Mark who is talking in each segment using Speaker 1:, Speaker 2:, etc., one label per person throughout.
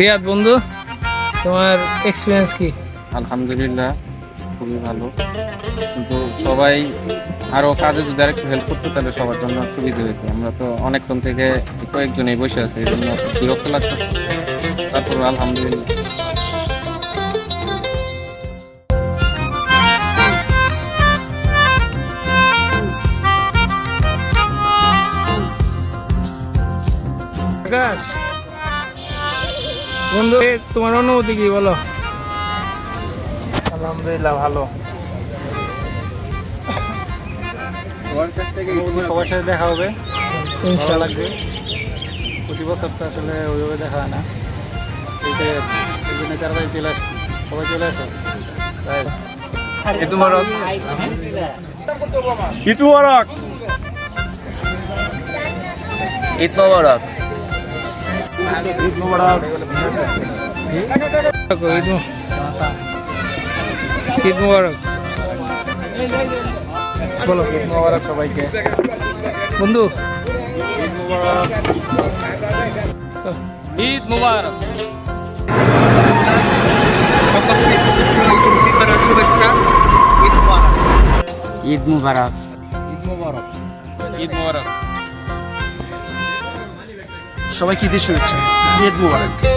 Speaker 1: রিয়াদ বন্ধু তোমার এক্সপিরিয়েন্স কি?
Speaker 2: আলহামদুলিল্লাহ খুবই ভালো। কিন্তু সবাই আরও কাজে যদি আরেকটু হেল্প করতো তাহলে সবার জন্য সুবিধা হতো আমরা তো অনেকক্ষণ থেকে কয়েকজনেই বসে আছি এই জন্য বিরক্ত লাগতো তারপর আলহামদুলিল্লাহ।
Speaker 1: আকাশ বন্ধু তোমার অনুভূতি কি বলো?
Speaker 3: আলহামদুলিল্লাহ ভালো। সবার সাথে দেখা হবে। ভালো লাগবে। প্রতি বছর তো আসলে ওইভাবে দেখা হয় না। এই জন্য চলে আসছি। সবাই চলে আসো। তাই
Speaker 2: ঈদ মুবারক
Speaker 3: ঈদ মুবারক।
Speaker 2: ঈদ মুবারক
Speaker 3: ঈদ মুবারক
Speaker 1: ঈদ মু- ঈদ মুবারক বলো
Speaker 3: ঈদ মুবারক সবাইকে
Speaker 1: বন্ধু
Speaker 3: ঈদ মুবারক
Speaker 1: ঈদ মুবারক
Speaker 2: ঈদ মুবারক
Speaker 3: ঈদ মুবারক
Speaker 1: ঈদ মুবারক
Speaker 3: সবাইকে ঈদের শুভেচ্ছা। ঈদ মুবারক।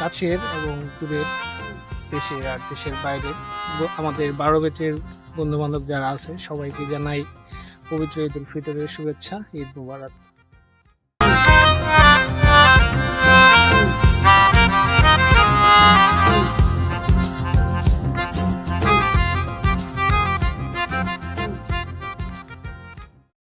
Speaker 1: কাছের এবং দূরের দেশের আর দেশের বাইরে। আমাদের বারো বেটের বন্ধুবান্ধব যারা আছে, সবাইকে জানাই পবিত্র ঈদ উল ফিতরের শুভেচ্ছা, ঈদ মুবারক।